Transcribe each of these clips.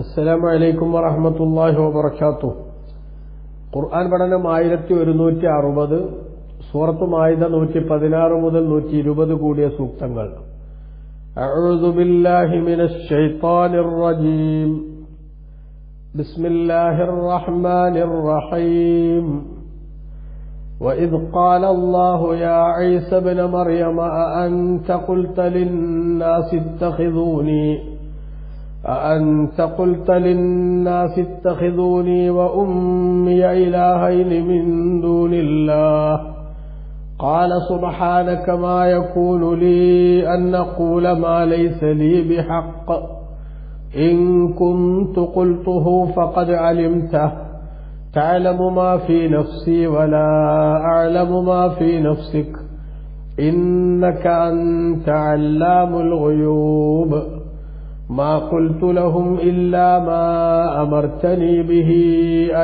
അസ്സലാമു അലൈക്കും വറഹമത്തല്ലാഹി വബർക്കാത്തു ഖുർആൻ പഠനം ആയിരത്തി ഒരുന്നൂറ്റി അറുപത് സൂറത്ത് മായിദ നൂറ്റി പതിനാറ് മുതൽ നൂറ്റി ഇരുപത് കൂടിയ സൂക്തങ്ങൾ أعوذ بالله من الشيطان الرجيم بسم الله الرحمن الرحيم وإذ قال الله يا عيسى ابن مريم أأنت قلت للناس اتخذوني أأنت قلت للناس اتخذوني وأمي إلهين من دون الله؟ قال سبحانك ما يكون لي أن أقول ما ليس لي بحق. إن كنت قلته فقد علمته. تعلم ما في نفسي ولا أعلم ما في نفسك. إنك أنت علام الغيوب. ما قلت لهم إلا ما أمرتني به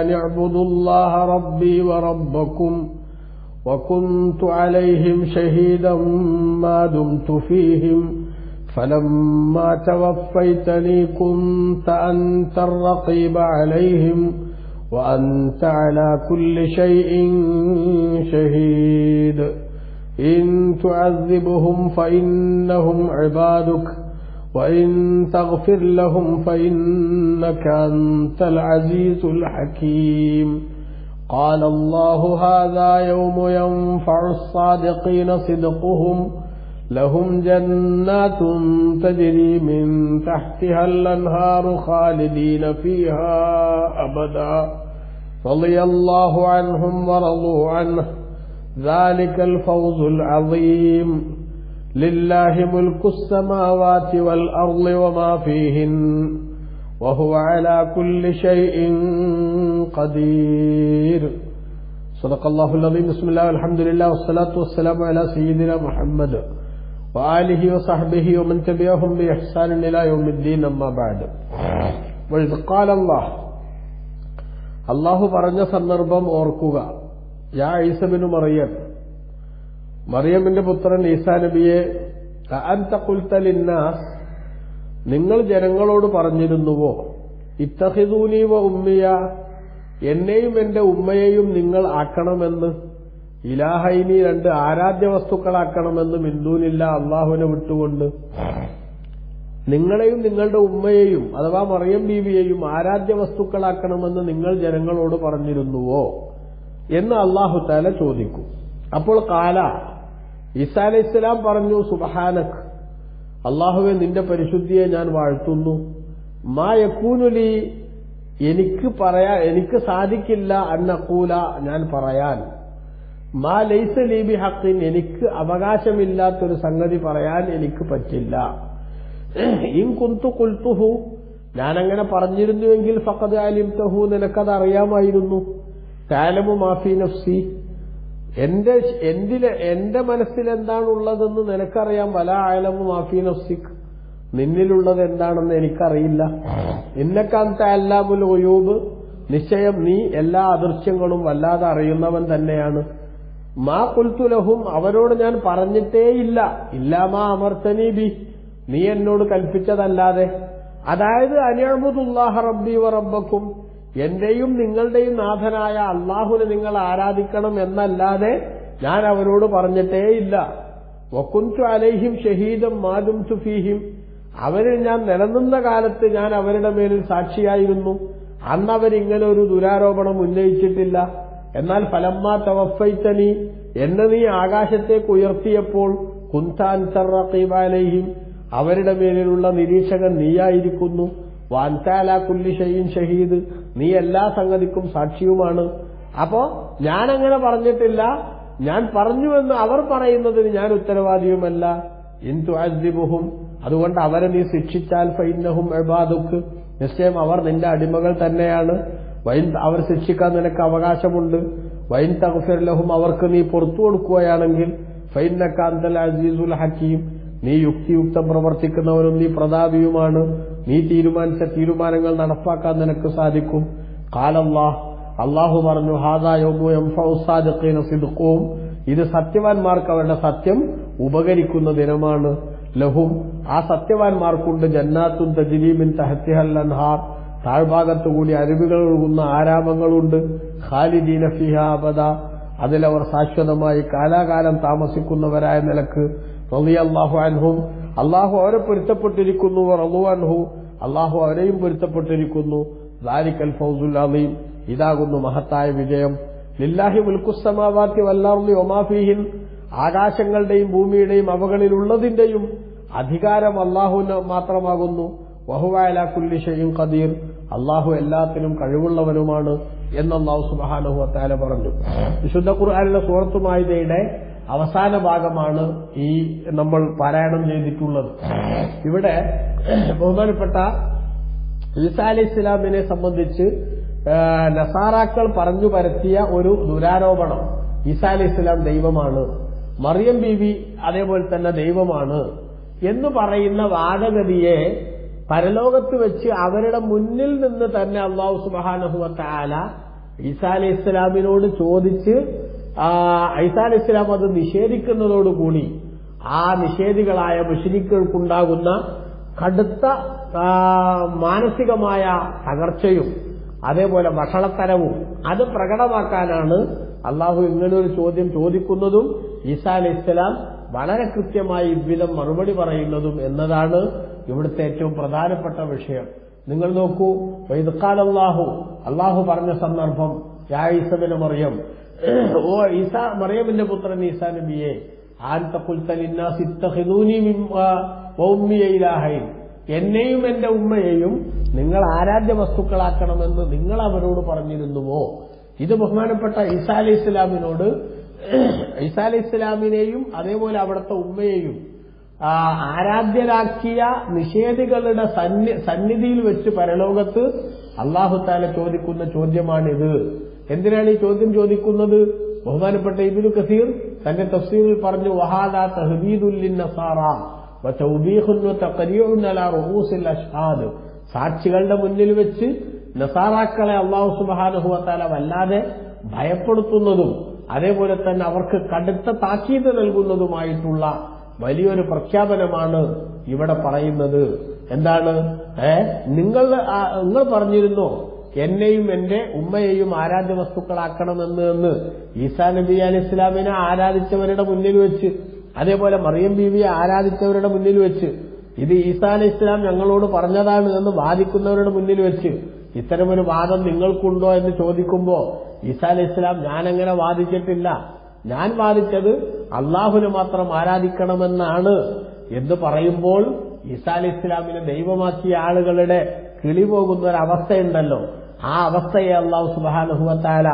أن اعبدوا الله ربي وربكم وكنت عليهم شهيدا ما دمت فيهم فلما توفيتني كنت أنت الرقيب عليهم وأنت على كل شيء شهيد إن تعذبهم فإنهم عبادك وإن تغفر لهم فإنك أنت العزيز الحكيم. قال الله هذا يوم ينفع الصادقين صدقهم. لهم جنات تجري من تحتها الأنهار خالدين فيها أبدا. رضي الله عنهم ورضوا عنه. ذلك الفوز العظيم. لله ملك السماوات والأرض وما فيهن وهو على كل شيء قدير صدق الله العظيم بسم الله والحمد لله والصلاة والسلام على سيدنا محمد وآله وصحبه ومن تبعهم بإحسان إلى يوم الدين أما بعد وإذ قال الله അള്ളാഹു പറഞ്ഞ സന്ദർഭം ഓർക്കുക യാ ഈസബിനു മറിയം മറിയമിന്റെ പുത്രൻ ഈസാ നബിയെ അൻതഖുൽത്തലിന്നാസ് നിങ്ങൾ ജനങ്ങളോട് പറഞ്ഞിരുന്നുവോ? ഇത്തഹിദൂനീവ ഉമ്മിയ എന്നെയും എന്റെ ഉമ്മയെയും നിങ്ങൾ ആക്കണമെന്ന്? ഇലാഹൈനി രണ്ട് ആരാധ്യ വസ്തുക്കളാക്കണമെന്ന് മിന്ദൂനില്ല അള്ളാഹുവിനെ വിട്ടുകൊണ്ട്. നിങ്ങളെയും നിങ്ങളുടെ ഉമ്മയെയും അഥവാ മറിയം ബീവിയെയും ആരാധ്യ വസ്തുക്കളാക്കണമെന്ന് നിങ്ങൾ ജനങ്ങളോട് പറഞ്ഞിരുന്നുവോ? എന്ന് അള്ളാഹു താല ചോദിക്കും. അപ്പോൾ കാല ഈസാ ഇസ്ലാം പറഞ്ഞു സുബഹാനക് അള്ളാഹുവെ നിന്റെ പരിശുദ്ധിയെ ഞാൻ വാഴ്ത്തുന്നു. മാ യക്കൂനുലി എനിക്ക് പറയാ എനിക്ക് സാധിക്കില്ല അന്നക്കൂല ഞാൻ പറയാൻ. മാ ലൈസ ലീബി ഹക്കിൻ എനിക്ക് അവകാശമില്ലാത്തൊരു സംഗതി പറയാൻ എനിക്ക് പറ്റില്ല. ഇൻ കുന്തു കുൽത്തുഹു ഞാനങ്ങനെ പറഞ്ഞിരുന്നുവെങ്കിൽ ഫക്കത് അലിം തഹു നിനക്കത് അറിയാമായിരുന്നു. താലമു മാഫി നഫ്സി എന്റെ എന്തിലെ എന്റെ മനസ്സിൽ എന്താണുള്ളതെന്ന് നിനക്കറിയാം. വല ആലമു മാഫി നഫ്സിക്. നിന്നിലുള്ളത് എന്താണെന്ന് എനിക്കറിയില്ല. ഇന്നക്കാന്ത അല്ലാമുൽ ഒയൂബ് നിശ്ചയം നീ എല്ലാ അദൃശ്യങ്ങളും വല്ലാതെ അറിയുന്നവൻ തന്നെയാണ്. മാ കുൽത്തുലഹും അവരോട് ഞാൻ പറഞ്ഞിട്ടേയില്ല. ഇല്ലാമാ അമർത്തനി ബി. നീ എന്നോട് കൽപ്പിച്ചതല്ലാതെ. അതായത് അനിയമുദുല്ലാഹ റബ്ബി വറബക്കും എന്റെയും നിങ്ങളുടെയും നാഥനായ അള്ളാഹുനെ നിങ്ങൾ ആരാധിക്കണം എന്നല്ലാതെ ഞാൻ അവരോട് പറഞ്ഞിട്ടേയില്ല. വക്കുൻതു അലൈഹിം ഷഹീദം മാതും സുഫീഹിം അവരിൽ ഞാൻ നിലനിന്ന കാലത്ത് ഞാൻ അവരുടെ മേലിൽ സാക്ഷിയായിരുന്നു. അന്ന് അവരിങ്ങനെ ഒരു ദുരാരോപണം ഉന്നയിച്ചിട്ടില്ല. എന്നാൽ ഫലമ്മാ തവഫൈത്തനി എന്നെ നീ ആകാശത്തേക്ക് ഉയർത്തിയപ്പോൾ കുന്താൻ റഖീബാലൈഹിം അവരുടെ മേലിലുള്ള നിരീക്ഷകൻ നീയായിരിക്കുന്നു. വാൻതാല കുല്ലിഷയും ഷഹീദ് നീ എല്ലാ സംഗതിക്കും സാക്ഷിയുമാണ്. അപ്പോ അങ്ങനെ പറഞ്ഞിട്ടില്ല. ഞാൻ പറഞ്ഞുവെന്ന് അവർ പറയുന്നതിന് ഞാൻ ഉത്തരവാദിയുമല്ല. ഇന്തു അജിബുഹും അതുകൊണ്ട് അവരെ നീ ശിക്ഷിച്ചാൽ ഫൈനഹും എബാദുക്ക് നിശ്ചയം അവർ നിന്റെ അടിമകൾ തന്നെയാണ്. വൈൻ അവർ ശിക്ഷിക്കാൻ നിനക്ക് അവകാശമുണ്ട്. വൈൻ തഗ്ഫിർലഹും അവർക്ക് നീ പുറത്തു കൊടുക്കുകയാണെങ്കിൽ ഫൈനക്കാന്തൽ അസീസുൽ ഹക്കീം. നീ യുക്തിയുക്തം പ്രവർത്തിക്കുന്നവനും നീ പ്രതാപിയുമാണ്. നീ തീരുമാനിച്ച തീരുമാനങ്ങൾ നടപ്പാക്കാൻ നിനക്ക് സാധിക്കും. കാലല്ലാഹ് അള്ളാഹു പറഞ്ഞു സിദുക്കവും ഇത് സത്യവാൻമാർക്ക് അവരുടെ സത്യം ഉപകരിക്കുന്ന ദിനമാണ്. ലഹും ആ സത്യവാൻമാർക്കുണ്ട് ജന്നാത്തും തജിലീമിൻ തഹത്തിഹൽ അൻഹാർ. താഴ്ഭാഗത്തുകൂടി അരുവികൾ ഒഴുകുന്ന ആരാമങ്ങളുണ്ട്. ഖാലിദീന ഫിഹ അബദ. അതിലവർ ശാശ്വതമായി കാലാകാലം താമസിക്കുന്നവരായ നിലയ്ക്ക് റളിയല്ലാഹു അൻഹും. അള്ളാഹു അവരെ പൊരുത്തപ്പെട്ടിരിക്കുന്നു റളു അൻഹു. അള്ളാഹു അവരെയും പൊരുത്തപ്പെട്ടിരിക്കുന്നു. ദാരിക്കൽ ഫൗസുൽ അലീം ഇതാകുന്നു മഹത്തായ വിജയം. ലില്ലാഹി മുൽക്കുസമാവാത്തി വല്ലാർലി ഒമാഫിഹിൻ ആകാശങ്ങളുടെയും ഭൂമിയുടെയും അവകളിലുള്ളതിന്റെയും അധികാരം അള്ളാഹുവിന് മാത്രമാകുന്നു. വഹുവായ കുല്ലി ഷെയ്യും ഖദീർ. അള്ളാഹു എല്ലാത്തിനും കഴിവുള്ളവനുമാണ് എന്ന് അള്ളാഹു പറഞ്ഞു. വിശുദ്ധ ഖുർആാനിലെ സൂറത്തു മായിദയുടെ അവസാന ഭാഗമാണ് ഈ നമ്മൾ പാരായണം ചെയ്തിട്ടുള്ളത്. ഇവിടെ ബഹുമാനപ്പെട്ട ഈസാ അലി ഇസ്ലാമിനെ സംബന്ധിച്ച് നസാറാക്കൾ പറഞ്ഞു പരത്തിയ ഒരു ദുരാരോപണം ഈസാ അലി ഇസ്ലാം ദൈവമാണ്. മറിയം ബീവി അതേപോലെ തന്നെ ദൈവമാണ് എന്ന് പറയുന്ന വാദഗതിയെ പരലോകത്ത് വെച്ച് അവരുടെ മുന്നിൽ നിന്ന് തന്നെ അള്ളാഹു സുബാനഹുവത്ത ആല ഈസാ അലി ഇസ്ലാമിനോട് ചോദിച്ച് ആ, ഐസാൽ ഇസ്ലാം അത് നിഷേധിക്കുന്നതോടുകൂടി ആ നിഷേധികളായ മുഷരിക്കുകൾക്കുണ്ടാകുന്ന കടുത്ത മാനസികമായ തകർച്ചയും അതേപോലെ വഷളത്തരവും അത് പ്രകടമാക്കാനാണ് അള്ളാഹു ഇങ്ങനൊരു ചോദ്യം ചോദിക്കുന്നതും ഈസാ ഇസ്ലാം വളരെ കൃത്യമായി ഇவ்விധം മറുപടി പറയുന്നതും എന്നതാണ് ഇവിടുത്തെ ഏറ്റവും പ്രധാനപ്പെട്ട വിഷയം. നിങ്ങൾ നോക്കൂ വൈദക്കാലാഹു അള്ളാഹു പറഞ്ഞ സന്ദർഭം യാ ഈസബിന് മറിയം ഓ ഈസ മറിയമിന്റെ പുത്രൻ ഈസാ നബിയെ. എന്നെയും എന്റെ ഉമ്മയെയും നിങ്ങൾ ആരാധ്യ വസ്തുക്കളാക്കണമെന്ന് നിങ്ങൾ അവരോട് പറഞ്ഞിരുന്നുവോ? ഇത് ബഹുമാനപ്പെട്ട ഈസാ അലി ഇസ്ലാമിനോട് ഈസാ അലി ഇസ്ലാമിനെയും അതേപോലെ അവിടുത്തെ ഉമ്മയെയും ആരാധ്യരാക്കിയ നിഷേധികളുടെ സന്നിധിയിൽ വെച്ച് പരലോകത്ത് അള്ളാഹുത്താല ചോദിക്കുന്ന ചോദ്യമാണിത്. എന്തിനാണ് ഈ ചോദ്യം ചോദിക്കുന്നത്? ബഹുമാനപ്പെട്ട ഇബിനു കസീർ തന്റെ തഫ്സീറിൽ പറഞ്ഞു സാക്ഷികളുടെ മുന്നിൽ വെച്ച് നസാറാക്കളെ അള്ളാഹു സുബ്ഹാനഹു വതആല വല്ലാതെ ഭയപ്പെടുത്തുന്നതും അതേപോലെ തന്നെ അവർക്ക് കടുത്ത താക്കീത് നൽകുന്നതുമായിട്ടുള്ള വലിയൊരു പ്രഖ്യാപനമാണ് ഇവിടെ പറയുന്നത്. എന്താണ്? ഏ നിങ്ങൾ നിങ്ങൾ പറഞ്ഞിരുന്നോ? എന്നെയും എന്റെ ഉമ്മയെയും ആരാധ്യ വസ്തുക്കളാക്കണമെന്ന് എന്ന് ഈസാ നബി അലി ഇസ്ലാമിനെ ആരാധിച്ചവരുടെ മുന്നിൽ വെച്ച് അതേപോലെ മറിയം ബീവിയെ ആരാധിച്ചവരുടെ മുന്നിൽ വെച്ച് ഇത് ഈസാ അലി ഇസ്ലാം ഞങ്ങളോട് പറഞ്ഞതാണ് എന്ന് വാദിക്കുന്നവരുടെ മുന്നിൽ വെച്ച് ഇത്തരമൊരു വാദം നിങ്ങൾക്കുണ്ടോ എന്ന് ചോദിക്കുമ്പോ ഈസാ അലി ഇസ്ലാം ഞാനങ്ങനെ വാദിച്ചിട്ടില്ല. ഞാൻ വാദിച്ചത് അള്ളാഹുവിനെ മാത്രം ആരാധിക്കണമെന്നാണ് എന്ന് പറയുമ്പോൾ ഈസാ അലി ഇസ്ലാമിനെ ദൈവമാക്കിയ ആളുകളുടെ കിളി പോകുന്ന ഒരു അവസ്ഥയുണ്ടല്ലോ. ആ അവസ്ഥയെ അള്ളാഹു സുബാനുഹുവത്താല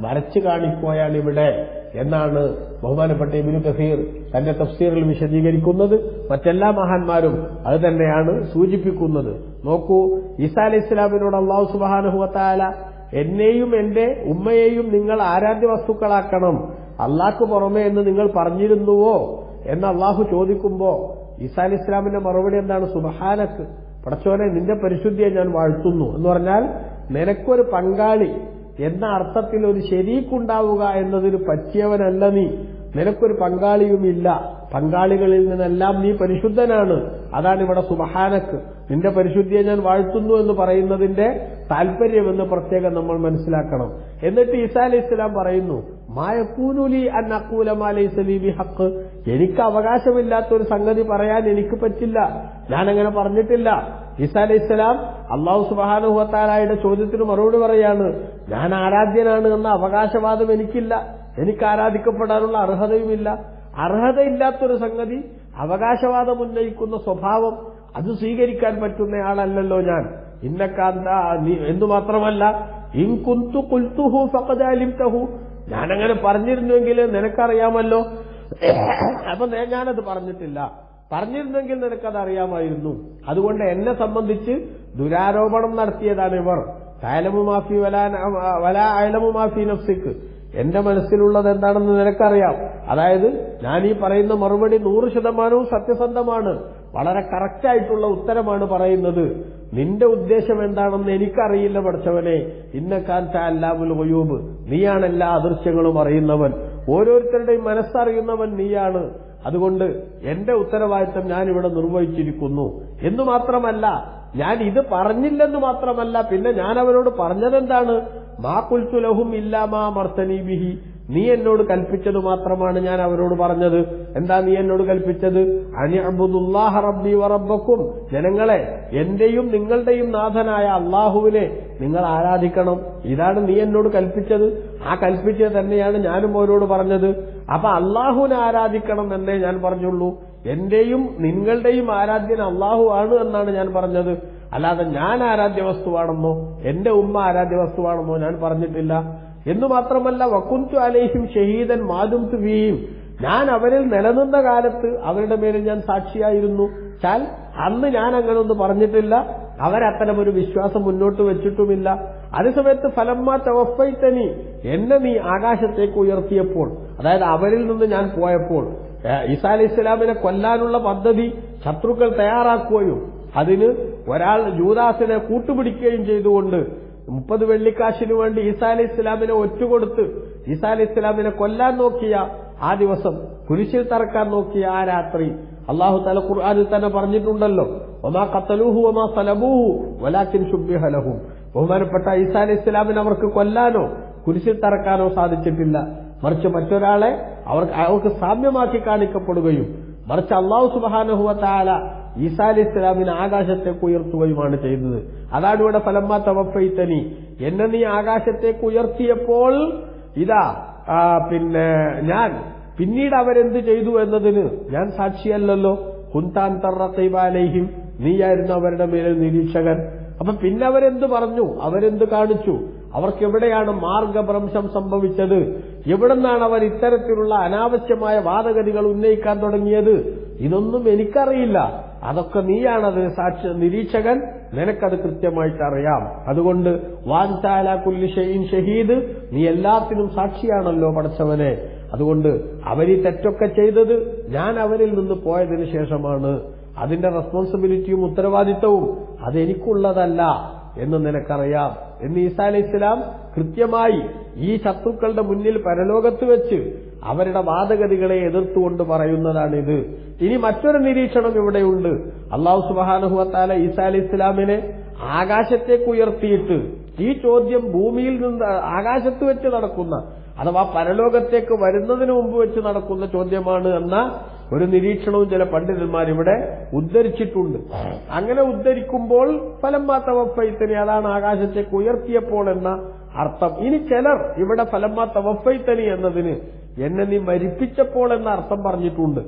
വരച്ചു കാണിക്കുകയാണ് ഇവിടെ എന്നാണ് ബഹുമാനപ്പെട്ട ഇബിനു കസീർ തന്റെ തഫ്സീറിൽ വിശദീകരിക്കുന്നത്. മറ്റെല്ലാ മഹാന്മാരും അത് തന്നെയാണ് സൂചിപ്പിക്കുന്നത്. നോക്കൂ ഈസാ അലി ഇസ്ലാമിനോട് അള്ളാഹു സുബാനുഹുവത്താല എന്നെയും എന്റെ ഉമ്മയെയും നിങ്ങൾ ആരാധ്യ വസ്തുക്കളാക്കണം. അള്ളാഹ്ക്ക് പുറമേ എന്ന് നിങ്ങൾ പറഞ്ഞിരുന്നുവോ? എന്ന് അള്ളാഹു ചോദിക്കുമ്പോ ഈസാ ഇസ്ലാമിന്റെ മറുപടി എന്താണ്? സുബഹാനക്ക്. പടച്ചോനെ നിന്റെ പരിശുദ്ധിയെ ഞാൻ വാഴ്ത്തുന്നു എന്ന് പറഞ്ഞാൽ നിനക്കൊരു പങ്കാളി എന്ന അർത്ഥത്തിൽ ഒരു ശരീക്കുണ്ടാവുക എന്നതിന് പറ്റിയവനല്ല നീ. നിനക്കൊരു പങ്കാളിയുമില്ല. പങ്കാളികളിൽ നിന്നെല്ലാം നീ പരിശുദ്ധനാണ്. അതാണ് ഇവിടെ സുബഹാനക്ക്. നിന്റെ പരിശുദ്ധിയെ ഞാൻ വാഴ്ത്തുന്നു എന്ന് പറയുന്നതിന്റെ താല്പര്യമെന്ന് പ്രത്യേകം നമ്മൾ മനസ്സിലാക്കണം. എന്നിട്ട് ഈസാ അലൈഹി ഇസ്ലാം പറയുന്നു മായക്കൂനുലി അന്നക്കൂലമാലി ഹക്ക് എനിക്ക് അവകാശമില്ലാത്ത ഒരു സംഗതി പറയാൻ എനിക്ക് പറ്റില്ല. ഞാനങ്ങനെ പറഞ്ഞിട്ടില്ല. ഈസാ അലൈഹി ഇസ്ലാം അള്ളാഹു സുബാനുഹത്താലായുടെ ചോദ്യത്തിന് മറുപടി പറയാണ് ഞാൻ ആരാധ്യനാണ് എന്ന അവകാശവാദം എനിക്കില്ല. എനിക്ക് ആരാധിക്കപ്പെടാനുള്ള അർഹതയുമില്ല. അർഹതയില്ലാത്തൊരു സംഗതി അവകാശവാദം ഉന്നയിക്കുന്ന സ്വഭാവം അത് സ്വീകരിക്കാൻ പറ്റുന്നയാളല്ലോ ഞാൻ. ഇന്നക്കാന്ത എന്ന് മാത്രമല്ല ഇൻകുന്തു കുൽത്തുഹു ഫഖദാലിംതഹു ഞാനങ്ങനെ പറഞ്ഞിരുന്നുവെങ്കിൽ നിനക്കറിയാമല്ലോ. അപ്പൊ ഞാനത് പറഞ്ഞിട്ടില്ല. പറഞ്ഞിരുന്നെങ്കിൽ നിനക്കത് അറിയാമായിരുന്നു അതുകൊണ്ട് എന്നെ സംബന്ധിച്ച് ദുരാരോപണം നടത്തിയതാണ് ഇവർ. അയലമു മാഫി വലാ അയലമു മാഫി നഫ്സിക്ക് എന്റെ മനസ്സിലുള്ളത് എന്താണെന്ന് നിനക്കറിയാം. അതായത് ഞാൻ ഈ പറയുന്ന മറുപടി നൂറ് ശതമാനവും സത്യസന്ധമാണ്. വളരെ കറക്റ്റായിട്ടുള്ള ഉത്തരമാണ് പറയുന്നത്. നിന്റെ ഉദ്ദേശം എന്താണെന്ന് എനിക്കറിയില്ല പഠിച്ചവനെ. ഇന്നക്കാൻ അല്ലാമുൽ ഒയൂബ് നീയാണ് എല്ലാ അദൃശ്യങ്ങളും അറിയുന്നവൻ. ഓരോരുത്തരുടെയും മനസ്സറിയുന്നവൻ നീയാണ്. അതുകൊണ്ട് എന്റെ ഉത്തരവാദിത്തം ഞാൻ ഇവിടെ നിർവഹിച്ചിരിക്കുന്നു എന്ന് മാത്രമല്ല ഞാൻ ഇത് പറഞ്ഞില്ലെന്ന് മാത്രമല്ല പിന്നെ ഞാൻ അവരോട് പറഞ്ഞതെന്താണ്? മാ കുൽത്തു ലഹും ഇല്ലാമാ മർത്തനി ബിഹി. നീ എന്നോട് കൽപ്പിച്ചത് മാത്രമാണ് ഞാൻ അവരോട് പറഞ്ഞത്. എന്താ നീ എന്നോട് കൽപ്പിച്ചത്? അനിഅബുദുല്ലാഹ റബ്ബി വറബക്കും ജനങ്ങളെ എന്റെയും നിങ്ങളുടെയും നാഥനായ അള്ളാഹുവിനെ നിങ്ങൾ ആരാധിക്കണം. ഇതാണ് നീ എന്നോട് കൽപ്പിച്ചത്. ആ കൽപ്പിച്ചത് തന്നെയാണ് ഞാനും അവരോട് പറഞ്ഞത്. അപ്പൊ അള്ളാഹുവിനെ ആരാധിക്കണം എന്നേ ഞാൻ പറഞ്ഞുള്ളൂ. എന്റെയും നിങ്ങളുടെയും ആരാധ്യൻ അള്ളാഹു ആണ് എന്നാണ് ഞാൻ പറഞ്ഞത്. അല്ലാതെ ഞാൻ ആരാധ്യ വസ്തുവാണെന്നോ എന്റെ ഉമ്മ ആരാധ്യ വസ്തുവാണെന്നോ ഞാൻ പറഞ്ഞിട്ടില്ല. എന്ന് മാത്രമല്ല വക്കുന്തു അലേഹിം ഷഹീദൻ മാതും തുവിയും. ഞാൻ അവരിൽ നിലനിന്ന കാലത്ത് അവരുടെ മേലിൽ ഞാൻ സാക്ഷിയായിരുന്നു. ചാൽ അന്ന് ഞാൻ അങ്ങനെ ഒന്നും പറഞ്ഞിട്ടില്ല. അവരത്തരം ഒരു വിശ്വാസം മുന്നോട്ട് വെച്ചിട്ടുമില്ല. അതേസമയത്ത് ഫലമ്മ തവഫൈത്തനി എന്നെ നീ ആകാശത്തേക്ക് ഉയർത്തിയപ്പോൾ അതായത് അവരിൽ നിന്ന് ഞാൻ പോയപ്പോൾ ഈസാ അലി ഇസ്ലാമിനെ കൊല്ലാനുള്ള പദ്ധതി ശത്രുക്കൾ തയ്യാറാക്കുകയും അതിന് ഒരാൾ ജൂദാസിനെ കൂട്ടുപിടിക്കുകയും ചെയ്തുകൊണ്ട് മുപ്പത് വെള്ളിക്കാശിനു വേണ്ടി ഈസാ അലി ഇസ്ലാമിനെ ഒറ്റുകൊടുത്ത് ഈസാ അലി ഇസ്ലാമിനെ കൊല്ലാൻ നോക്കിയ ആ ദിവസം കുരിശിൽ തറക്കാൻ നോക്കിയ ആ രാത്രി അള്ളാഹു തല ഖുർആാനിൽ തന്നെ പറഞ്ഞിട്ടുണ്ടല്ലോ ഒമാ കത്തലൂഹു ഒമാ സലബൂഹു വലാക്കിൻ ശുഭ്യഹലഹു ബഹുമാനപ്പെട്ട ഈസാ അലി ഇസ്ലാമിനെ അവർക്ക് കൊല്ലാനോ കുരിശിൽ തറക്കാനോ സാധിച്ചിട്ടില്ല. മറിച്ച് മറ്റൊരാളെ അവർക്ക് അവർക്ക് സാമ്യമാക്കി കാണിക്കപ്പെടുകയും മറിച്ച് അള്ളാഹു സുബാനഹുവ താല ഈസാ അലി ഇസ്ലാമിനെ ആകാശത്തേക്ക് ഉയർത്തുകയുമാണ് ചെയ്തത്. അതാണ് ഇവിടെ ഫലമ്മ തവഫൈത്തനി. എന്നെ നീ ആകാശത്തേക്ക് ഉയർത്തിയപ്പോൾ ഇതാ പിന്നെ ഞാൻ പിന്നീട് അവരെന്ത് ചെയ്തു എന്നതിന് ഞാൻ സാക്ഷിയല്ലല്ലോ. കുന്താൻ തറത്തൈബാലയും നീയായിരുന്നു അവരുടെ മേലിൽ നിരീക്ഷകൻ. അപ്പൊ പിന്നെ അവരെന്ത് പറഞ്ഞു? അവരെന്ത് കാണിച്ചു? അവർക്ക് എവിടെയാണ് മാർഗഭ്രംശം സംഭവിച്ചത്? എവിടെന്നാണ് അവർ ഇത്തരത്തിലുള്ള അനാവശ്യമായ വാദഗതികൾ ഉന്നയിക്കാൻ തുടങ്ങിയത്? ഇതൊന്നും എനിക്കറിയില്ല. അതൊക്കെ സാക്ഷി നിരീക്ഷകൻ നിനക്കത് കൃത്യമായിട്ട് അറിയാം അതുകൊണ്ട് വാൻതാല കുല്ലി ഷെയ്ൻ ഷഹീദ് നീ എല്ലാത്തിനും സാക്ഷിയാണല്ലോ പഠിച്ചവനെ അതുകൊണ്ട് അവരി തെറ്റൊക്കെ ചെയ്തത് ഞാൻ അവരിൽ നിന്ന് പോയതിനു ശേഷമാണ്. അതിന്റെ റെസ്പോൺസിബിലിറ്റിയും ഉത്തരവാദിത്തവും അതെനിക്കുള്ളതല്ല എന്ന് നിനക്കറിയാം. എന്ന് ഈസാ അലൈഹി ഇസ്ലാം കൃത്യമായി ഈ ശത്രുക്കളുടെ മുന്നിൽ പരലോകത്ത് വെച്ച് അവരുടെ വാദഗതികളെ എതിർത്തുകൊണ്ട് പറയുന്നതാണിത് ഇനി മറ്റൊരു നിരീക്ഷണം ഇവിടെയുണ്ട്. അള്ളാഹു സുബാനുഹുവത്താല ഈസാ അലൈഹി ഇസ്ലാമിനെ ആകാശത്തേക്ക് ഉയർത്തിയിട്ട് ഈ ചോദ്യം ഭൂമിയിൽ നിന്ന് ആകാശത്ത് വെച്ച് നടക്കുന്ന അഥവാ പരലോകത്തേക്ക് വരുന്നതിന് മുമ്പ് വെച്ച് നടക്കുന്ന ചോദ്യമാണ് എന്ന ഒരു നിരീക്ഷണവും ചില പണ്ഡിതന്മാർ ഇവിടെ ഉദ്ധരിച്ചിട്ടുണ്ട്. അങ്ങനെ ഉദ്ധരിക്കുമ്പോൾ ഫലമ്മാ തവഫൈത്തനി അതാണ് ആകാശത്തേക്ക് ഉയർത്തിയപ്പോൾ എന്ന അർത്ഥം. ഇനി ചിലർ ഇവിടെ ഫലമ്മാ വഫൈത്തനി എന്നതിന് എന്നെ നീ മരിപ്പിച്ചപ്പോൾ എന്ന അർത്ഥം പറഞ്ഞിട്ടുണ്ട്.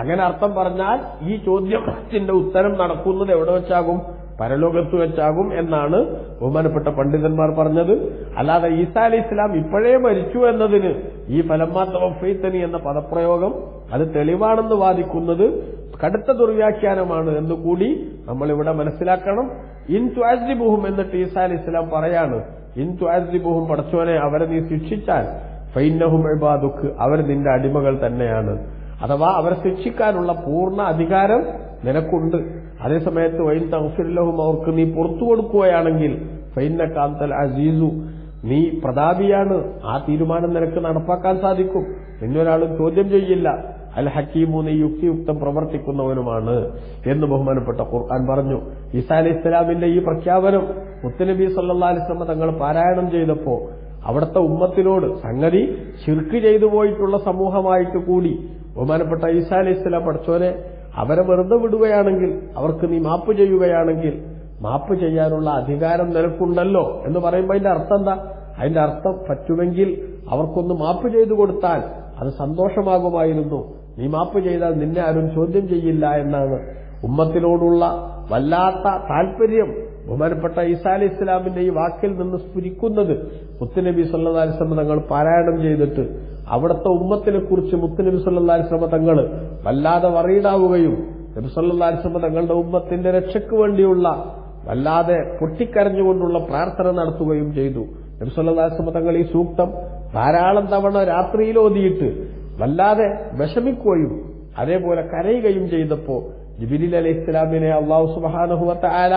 അങ്ങനെ അർത്ഥം പറഞ്ഞാൽ ഈ ചോദ്യത്തിന്റെ ഉത്തരം നടക്കുന്നത് എവിടെ വെച്ചാകും? പരലോകത്ത് വെച്ചാകും എന്നാണ് ബഹുമാനപ്പെട്ട പണ്ഡിതന്മാർ പറഞ്ഞത്. അല്ലാതെ ഈസാ അലി ഇസ്ലാം ഇപ്പോഴേ മരിച്ചു എന്നതിന് ഈ ഫലമാത്തവഫൈത്തനി എന്ന പദപ്രയോഗം അത് തെളിവാണെന്ന് വാദിക്കുന്നത് കടുത്ത ദുർവ്യാഖ്യാനമാണ് എന്ന് കൂടി നമ്മൾ ഇവിടെ മനസ്സിലാക്കണം. ഇൻ ത്വാജിബുഹും എന്നിട്ട് ഈസാ അലി ഇസ്ലാം പറയാണ് ഇൻ ത്വാജിബുഹും പടച്ചോനെ അവരെ നീ ശിക്ഷിച്ചാൽ ഫൈനഹും എബാദുഖ് അവർ നിന്റെ അടിമകൾ തന്നെയാണ്. അഥവാ അവരെ ശിക്ഷിക്കാനുള്ള പൂർണ അധികാരം നിനക്കുണ്ട്. അതേസമയത്ത് വൈൻ തഹഫില്ലഹും അവർക്ക് നീ പുറത്തു കൊടുക്കുകയാണെങ്കിൽ ഫൈന കാന്തൽ അസീസു നീ പ്രതാപിയാണ്. ആ തീരുമാനം നിനക്ക് നടപ്പാക്കാൻ സാധിക്കും. എന്നൊരാളും ചോദ്യം ചെയ്യില്ല. അൽ ഹക്കീമു നീ യുക്തിയുക്തം പ്രവർത്തിക്കുന്നവനുമാണ് എന്ന് ബഹുമാനപ്പെട്ട ഖുർആൻ പറഞ്ഞു. ഈസാ അലി ഇസ്ലാമിന്റെ ഈ പ്രഖ്യാപനം മുത്തനബി സല്ലാ അലിസ്ലമ തങ്ങൾ പാരായണം ചെയ്തപ്പോ അവിടുത്തെ ഉമ്മത്തിനോട് സംഗതി ശിർക്ക് ചെയ്തു പോയിട്ടുള്ള സമൂഹമായിട്ട് കൂടി. ബഹുമാനപ്പെട്ട ഈസാ അലി ഇസ്ലാം പഠിച്ചോനെ അവരെ വെറുതെ വിടുകയാണെങ്കിൽ അവർക്ക് നീ മാപ്പ് ചെയ്യുകയാണെങ്കിൽ മാപ്പ് ചെയ്യാനുള്ള അധികാരം നിനക്കുണ്ടല്ലോ എന്ന് പറയുമ്പോൾ അതിന്റെ അർത്ഥം എന്താ? അതിന്റെ അർത്ഥം പറ്റുമെങ്കിൽ അവർക്കൊന്ന് മാപ്പ് ചെയ്തു കൊടുത്താൽ അത് സന്തോഷമാകുമായിരുന്നു. നീ മാപ്പ് ചെയ്താൽ നിന്നെ ആരും ചോദ്യം ചെയ്യില്ല എന്നാണ്. ഉമ്മത്തിനോടുള്ള വല്ലാത്ത താല്പര്യം ബഹുമാനപ്പെട്ട ഈസാ അലി ഇസ്ലാമിന്റെ ഈ വാക്കിൽ നിന്ന് സ്ഫുരിക്കുന്നത്. മുത്തുനബി സല്ലാ അലിസ്ലമ തങ്ങൾ പാരായണം ചെയ്തിട്ട് അവിടുത്തെ ഉമ്മത്തിനെ കുറിച്ച് മുത്തുനബി സല്ലാ ശ്രമ തങ്ങൾ വല്ലാതെ വറീഡാവുകയും നബി സല്ലാ ശ്രമ തങ്ങളുടെ ഉമ്മത്തിന്റെ രക്ഷയ്ക്ക് വേണ്ടിയുള്ള വല്ലാതെ പൊട്ടിക്കരഞ്ഞുകൊണ്ടുള്ള പ്രാർത്ഥന നടത്തുകയും ചെയ്തു. നബി സല്ലാ ശ്രമ തങ്ങൾ ഈ സൂക്തം ധാരാളം തവണ രാത്രിയിൽ ഓതിയിട്ട് വല്ലാതെ വിഷമിക്കുകയും അതേപോലെ കരയുകയും ചെയ്തപ്പോ ജിബിലി അലൈഹി ഇസ്ലാമിനെ അള്ളാഹു സുബാനഹുവത്ത ആല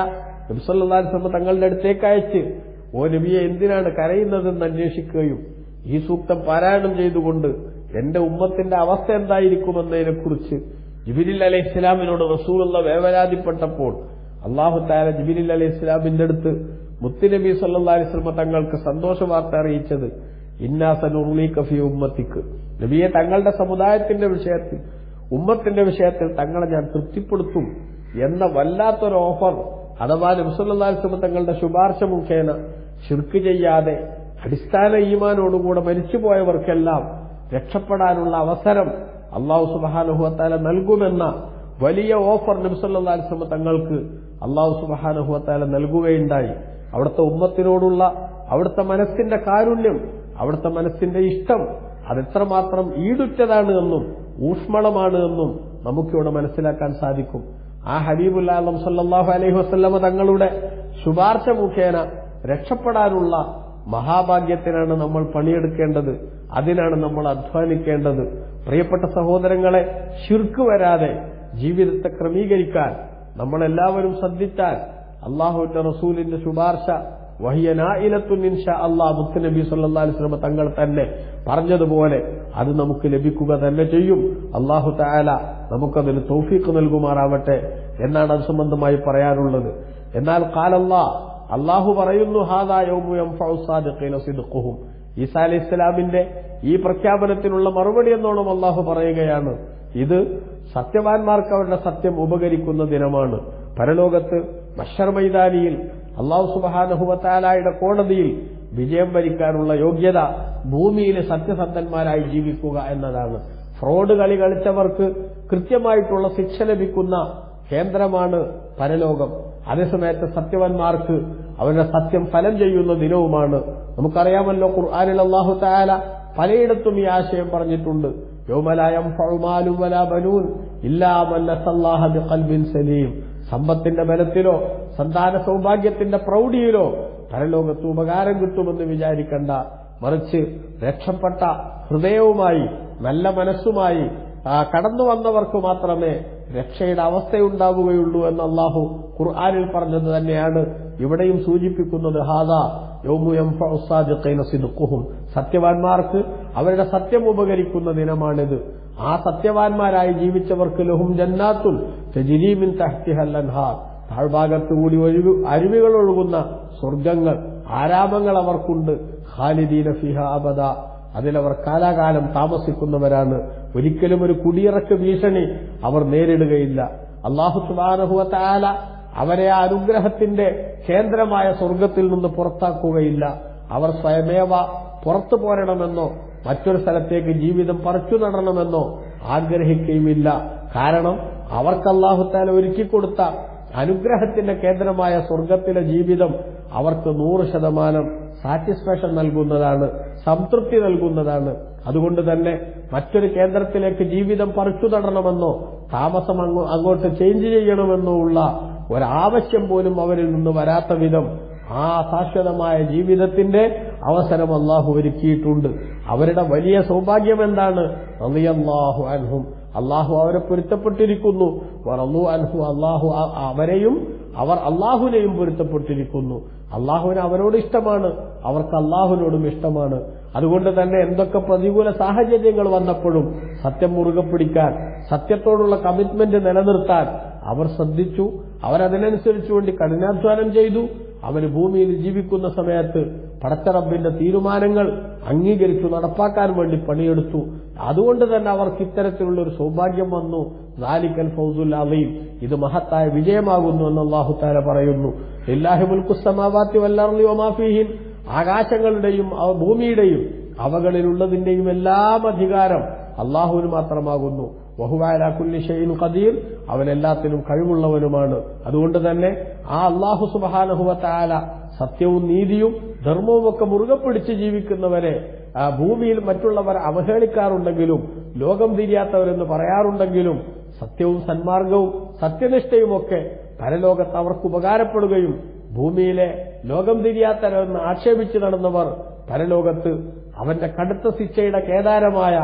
നബ്സല്ലാസ്ലമ തങ്ങളുടെ അടുത്തേക്ക് അയച്ച് ഓ നബിയെ എന്തിനാണ് കരയുന്നതെന്ന് അന്വേഷിക്കുകയും ഈ സൂക്തം പാരായണം ചെയ്തുകൊണ്ട് എന്റെ ഉമ്മത്തിന്റെ അവസ്ഥ എന്തായിരിക്കുമെന്നതിനെ കുറിച്ച് ജിബിരിൽ അലൈഹി ഇസ്ലാമിനോട് റസൂലുള്ള വേവരാതിപ്പെട്ടപ്പോൾ അള്ളാഹു താര ജിബിലി അലൈഹി ഇസ്ലാമിന്റെ അടുത്ത് മുത്തുനബി സല്ലാ അലിസ്ലമ തങ്ങൾക്ക് സന്തോഷ വാർത്ത അറിയിച്ചത് ഇന്നാസനുർലി കഫി ഉമ്മത്തിക്ക്. നബിയെ തങ്ങളുടെ സമുദായത്തിന്റെ വിഷയത്തിൽ ഉമ്മത്തിന്റെ വിഷയത്തിൽ തങ്ങളെ ഞാൻ തൃപ്തിപ്പെടുത്തും എന്ന വല്ലാത്തൊരു ഓഫർ അഥവാ നബ്സുല്ലാസ്ലമ തങ്ങളുടെ ശുപാർശ മുഖേന ശിർക്ക് ചെയ്യാതെ അടിസ്ഥാന ഈമാനോടുകൂടെ മരിച്ചുപോയവർക്കെല്ലാം രക്ഷപ്പെടാനുള്ള അവസരം അള്ളാഹു സുബാനുഹുവത്താല നൽകുമെന്ന വലിയ ഓഫർ നബ്സല്ലാസ്ലമ തങ്ങൾക്ക് അള്ളാഹു സുബാനുഹുവത്താല നൽകുകയുണ്ടായി. അവിടുത്തെ ഉമ്മത്തിനോടുള്ള അവിടുത്തെ മനസ്സിന്റെ കാരുണ്യം അവിടുത്തെ മനസ്സിന്റെ ഇഷ്ടം അതെത്രമാത്രം ഈടുറ്റതാണ് എന്നും ഊഷ്മളമാണ് എന്നും നമുക്കിവിടെ മനസ്സിലാക്കാൻ സാധിക്കും. ആ ഹബീബുല്ലാലം സല്ലാഹു അലൈഹി വസ്ല്ലമ തങ്ങളുടെ ശുപാർശ മുഖേന രക്ഷപ്പെടാനുള്ള മഹാഭാഗ്യത്തിനാണ് നമ്മൾ പണിയെടുക്കേണ്ടത്. അതിനാണ് നമ്മൾ അധ്വാനിക്കേണ്ടത്. പ്രിയപ്പെട്ട സഹോദരങ്ങളെ ശിർക്ക് വരാതെ ജീവിതത്തെ ക്രമീകരിക്കാൻ നമ്മളെല്ലാവരും ശ്രദ്ധിച്ചാൽ അള്ളാഹുവിന്റെ റസൂലിന്റെ ശുപാർശ വഹിയനായിലത്തുനിൻഷ അള്ളാഹ് മുത്തുനബി സല്ലാ അലിസ്ലമ തങ്ങൾ തന്നെ പറഞ്ഞതുപോലെ അത് നമുക്ക് ലഭിക്കുക തന്നെ ചെയ്യും. അള്ളാഹു തായാല നമുക്കതിന് തൗഫീഖ് നൽകുമാറാവട്ടെ എന്നാണ് അത് സംബന്ധമായി പറയാനുള്ളത്. എന്നാൽ കാലല്ലാ അള്ളാഹു പറയുന്നു ഹാദായോമും ഈസാ അലി ഇസ്ലാമിന്റെ ഈ പ്രഖ്യാപനത്തിനുള്ള മറുപടി എന്നോണം അള്ളാഹു പറയുകയാണ്. ഇത് സത്യവാൻമാർക്ക് അവരുടെ സത്യം ഉപകരിക്കുന്ന ദിനമാണ്. പരലോകത്ത് മഷർ മൈതാനിയിൽ അള്ളാഹു സുബാനഹുബത്താലായുടെ കോടതിയിൽ വിജയം വരിക്കാനുള്ള യോഗ്യത ഭൂമിയിലെ സത്യസന്ധന്മാരായി ജീവിക്കുക എന്നതാണ്. ഫ്രോഡ് കളി കളിച്ചവർക്ക് കൃത്യമായിട്ടുള്ള ശിക്ഷ ലഭിക്കുന്ന കേന്ദ്രമാണ് പരലോകം. അതേസമയത്ത് സത്യവന്മാർക്ക് അവരുടെ സത്യം ഫലം ചെയ്യുന്ന ദിനവുമാണ്. നമുക്കറിയാമല്ലോ ഖുർആാനിൽ അള്ളാഹു താല പലയിടത്തും ഈ ആശയം പറഞ്ഞിട്ടുണ്ട്. സലീം. സമ്പത്തിന്റെ ബലത്തിലോ സന്താന സൗഭാഗ്യത്തിന്റെ പ്രൗഢിയിലോ പരലോകത്ത് ഉപകാരം കിട്ടുമെന്ന് വിചാരിക്കണ്ട. മറിച്ച് രക്ഷപ്പെട്ട ഹൃദയവുമായി നല്ല മനസ്സുമായി കടന്നു വന്നവർക്ക് മാത്രമേ രക്ഷയുടെ അവസ്ഥയുണ്ടാവുകയുള്ളൂ എന്ന് അള്ളാഹു ഖുർആാനിൽ പറഞ്ഞത് തന്നെയാണ്. ഇവിടെയും സൂചിപ്പിക്കുന്നത് ഹാദ യൗമുയം സത്യവാൻമാർക്ക് അവരുടെ സത്യം ഉപകരിക്കുന്ന ദിനമാണിത്. ആ സത്യവാൻമാരായി ജീവിച്ചവർക്ക് ലഹും ജന്നാത്തുൽ ജലീമിൻ തഹ്തിഹല്ലൻഹാർ താഴ്ഭാഗത്തുകൂടി ഒഴിവ് അരുവികൾ ഒഴുകുന്ന സ്വർഗങ്ങൾ ആരാമങ്ങൾ അവർക്കുണ്ട്. ഖാലിദീന ഫിഹ അബദ. അതിലവർ കാലാകാലം താമസിക്കുന്നവരാണ്. ഒരിക്കലും ഒരു കുടിയിറക്ക് ഭീഷണി അവർ നേരിടുകയില്ല. അള്ളാഹു സുബാനഹുവത്താല അവരെ ആ അനുഗ്രഹത്തിന്റെ കേന്ദ്രമായ സ്വർഗത്തിൽ നിന്ന് പുറത്താക്കുകയില്ല. അവർ സ്വയമേവ പുറത്തു പോരണമെന്നോ മറ്റൊരു സ്ഥലത്തേക്ക് ജീവിതം പറിച്ചു നടണമെന്നോ ആഗ്രഹിക്കുകയുമില്ല. കാരണം അവർക്ക് അള്ളാഹുത്താല ഒരുക്കിക്കൊടുത്ത അനുഗ്രഹത്തിന്റെ കേന്ദ്രമായ സ്വർഗത്തിലെ ജീവിതം അവർക്ക് നൂറ് ശതമാനം സാറ്റിസ്ഫാക്ഷൻ നൽകുന്നതാണ് സംതൃപ്തി നൽകുന്നതാണ്. അതുകൊണ്ട് തന്നെ മറ്റൊരു കേന്ദ്രത്തിലേക്ക് ജീവിതം പറിച്ചു നടണമെന്നോ താമസം അങ്ങോട്ട് ചേഞ്ച് ചെയ്യണമെന്നോ ഉള്ള ഒരാവശ്യം പോലും അവരിൽ നിന്ന് വരാത്ത വിധം ആ ശാശ്വതമായ ജീവിതത്തിന്റെ അവസരം അള്ളാഹു ഒരുക്കിയിട്ടുണ്ട്. അവരുടെ വലിയ സൗഭാഗ്യം എന്താണ്? റളിയല്ലാഹു അൻഹും. അള്ളാഹു അവരെ പൊരുത്തപ്പെട്ടിരിക്കുന്നു. വറന്നു അൻഹു അള്ളാഹു അവരെയും അവർ അള്ളാഹുവിനെയും പൊരുത്തപ്പെട്ടിരിക്കുന്നു. അള്ളാഹുവിന് അവരോട് ഇഷ്ടമാണ്. അവർക്ക് അള്ളാഹുവിനോടും ഇഷ്ടമാണ്. അതുകൊണ്ട് തന്നെ എന്തൊക്കെ പ്രതികൂല സാഹചര്യങ്ങൾ വന്നപ്പോഴും സത്യം മുറുകെ പിടിക്കാൻ സത്യത്തോടുള്ള കമ്മിറ്റ്മെന്റ് നിലനിർത്താൻ അവർ ശ്രദ്ധിച്ചു. അവരതിനനുസരിച്ചു വേണ്ടി കഠിനാധ്വാനം ചെയ്തു. അവന് ഭൂമിയിൽ ജീവിക്കുന്ന സമയത്ത് പടച്ചറബിന്റെ തീരുമാനങ്ങൾ അംഗീകരിച്ചു നടപ്പാക്കാൻ വേണ്ടി പണിയെടുത്തു. അതുകൊണ്ട് തന്നെ അവർക്ക് ഇത്തരത്തിലുള്ള ഒരു സൗഭാഗ്യം വന്നു. ദാലിക്കൽ ഫൗസുൽ അലീം ഇത് മഹത്തായ വിജയമാകുന്നു എന്ന് അള്ളാഹുത്താല പറയുന്നു. ഇല്ലാഹി മുൽക്കുസ്തമാവാത്തി വല്ലർലി ആകാശങ്ങളുടെയും ഭൂമിയുടെയും അവകളിലുള്ളതിന്റെയും എല്ലാം അധികാരം അള്ളാഹുവിന് മാത്രമാകുന്നു. വഹുവാലാക്കുല്ലി ഷെയ്ൻ ഖദീർ അവൻ എല്ലാത്തിനും കഴിവുള്ളവനുമാണ്. അതുകൊണ്ട് തന്നെ ആ അള്ളാഹു സുബാനഹുവത്താല സത്യവും നീതിയും ധർമ്മവും ഒക്കെ മുറുകെ പിടിച്ച് ജീവിക്കുന്നവരെ ഭൂമിയിൽ മറ്റുള്ളവർ അവഹേളിക്കാറുണ്ടെങ്കിലും ലോകം തിരിയാത്തവരെന്ന് പറയാറുണ്ടെങ്കിലും സത്യവും സന്മാർഗവും സത്യനിഷ്ഠയുമൊക്കെ പരലോകത്ത് അവർക്ക് ഉപകാരപ്പെടുകയും ഭൂമിയിലെ ലോകം തിരിയാത്തവരെന്ന് ആക്ഷേപിച്ചു നടന്നവർ പരലോകത്ത് അവന്റെ കടുത്ത ശിക്ഷയുടെ കേദാരമായ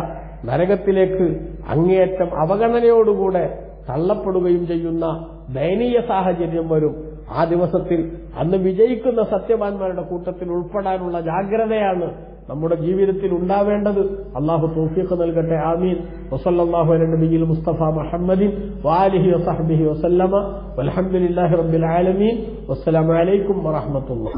നരകത്തിലേക്ക് അങ്ങേയറ്റം അവഗണനയോടുകൂടെ തള്ളപ്പെടുകയും ചെയ്യുന്ന ദയനീയ സാഹചര്യം വരും. ആ ദിവസത്തിൽ അന്ന് വിജയിക്കുന്ന സത്യവാന്മാരുടെ കൂട്ടത്തിൽ ഉൾപ്പെടാനുള്ള ജാഗ്രതയാണ് നമ്മുടെ ജീവിതത്തിൽ ഉണ്ടാവേണ്ടത് അള്ളാഹു തൗഫീഖ് നൽകട്ടെ ആമീൻ. വസല്ലാഹു അലൈഹി നബിയിൽ മുസ്തഫ മുഹമ്മദിൻ വാലിഹി വസഹ്ബിഹി വസല്ലമ. വൽഹംദുലില്ലാഹി റബ്ബിൽ ആലമീൻ. വസ്സലാമലൈക്കും വറഹമത്തുള്ള